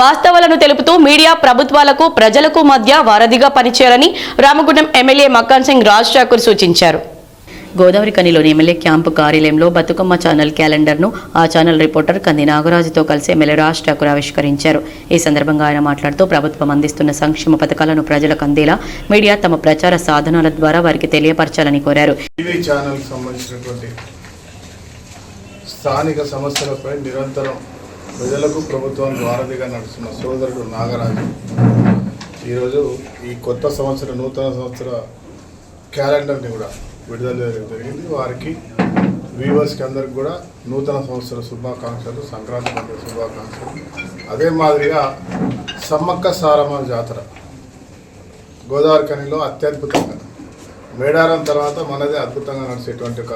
వాస్తవాలను తెలుపుతూ మీడియా ప్రభుత్వాలకు ప్రజలకు మధ్య వారధిగా పనిచేయాలని రామగుండం ఎమ్మెల్యే మక్కాన్ సింగ్ రాజ్ ఠాకూర్ సూచించారు. గోదావరి కనిలోని ఎమ్మెల్యే క్యాంపు కార్యాలయంలో బతుకమ్మ ఛానల్ క్యాలెండర్ను ఆ ఛానల్ రిపోర్టర్ కంది నాగరాజుతో కలిసి ఎమ్మెల్యే రాజ్ ఠాకూర్ ఆవిష్కరించారు. ఈ సందర్భంగా ఆయన మాట్లాడుతూ ప్రభుత్వం అందిస్తున్న సంక్షేమ పథకాలను ప్రజలకు అందేలా మీడియా తమ ప్రచార సాధనాల ద్వారా వారికి తెలియపరచాలని కోరారు. స్థానిక సమస్యలపై నిరంతరం ప్రజలకు ప్రభుత్వానికి వారధిగా నడుస్తున్న సోదరుడు నాగరాజు ఈరోజు ఈ కొత్త సంవత్సర నూతన సంవత్సర క్యాలెండర్ని కూడా విడుదల చేయడం జరిగింది. వారికి వ్యూవర్స్కి అందరికి కూడా నూతన సంవత్సర శుభాకాంక్షలు సంక్రాంతి పండుగ శుభాకాంక్షలు. అదే మాదిరిగా సమ్మక్క సారమ్మ జాతర గోదావరి కనిలో అత్యద్భుతంగా. మేడారం తర్వాత మనదే అద్భుతంగా నడిచేటువంటి ఒక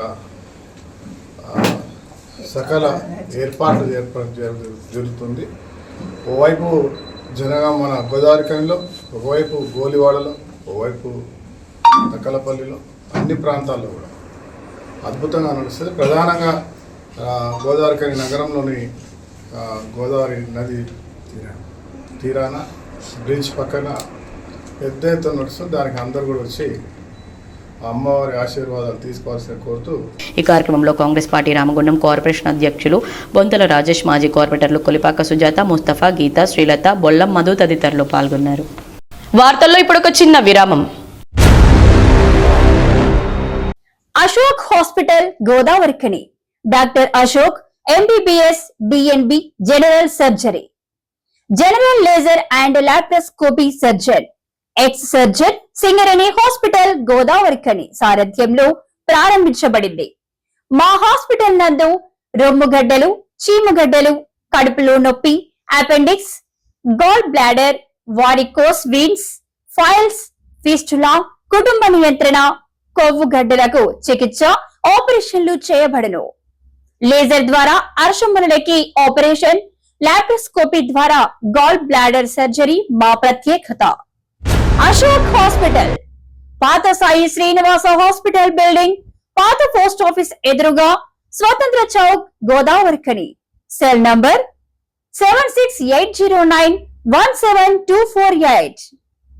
సకల ఏర్పాట్లు ఏర్పాటు జరుగు- జరుగుతుంది. ఓవైపు జనగా మన గోదావరి కనిలో ఒకవైపు గోలివాడలో ఒకవైపు తక్కలపల్లిలో అన్ని ప్రాంతాల్లో కూడా అద్భుతంగా నడుస్తుంది. ప్రధానంగా గోదావరికని గోదావరి కని నగరంలోని గోదావరి నది తీరాన బ్రిడ్జ్ పక్కన పెద్ద ఎత్తున నడుస్తుంది. దానికి అందరు కూడా వచ్చి అమ్మవారి ఆశీర్వాదాలు తీసుకోవాల్సిన కోరుతూ ఈ కార్యక్రమంలో కాంగ్రెస్ పార్టీ రామగుండం కార్పొరేషన్ అధ్యక్షులు బొంతల రాజేష్ మాజీ కార్పొరేటర్లు కొలిపాక సుజాత ముస్తఫా గీత శ్రీలత బొల్లం మధు తదితరులు పాల్గొన్నారు. వార్తల్లో ఇప్పుడు ఒక చిన్న విరామం. Ashok hospital Godavarikhani doctor Ashok MBBS DNB general surgery. General laser and laparoscopy surgeon. Ex surgeon Singareni hospital Godavarikhani సారథ్యంలో ప్రారంభించబడింది. మా హాస్పిటల్ నందు రొమ్ముగడ్డలు చీమగడ్డలు కడుపులో నొప్పి appendix gall bladder varicose veins piles fistula కుటుంబ నియంత్రణ కొవ్వు గడ్డలకు చికిత్స ఆపరేషన్లు చేయబడను. లేజర్ ద్వారా అర్షములకి ఆపరేషన్ లాప్రోస్కోపీ ద్వారా గాల్ బ్లాడర్ సర్జరీ మా ప్రత్యేకత. అశోక్ హాస్పిటల్. పాత సాయి శ్రీనివాస హాస్పిటల్ బిల్డింగ్ పాత పోస్ట్ ఆఫీస్ ఎదురుగా Swatantra Chowk Godavari Godavarikhani cell number seven six eight zero nine one seven two four eight.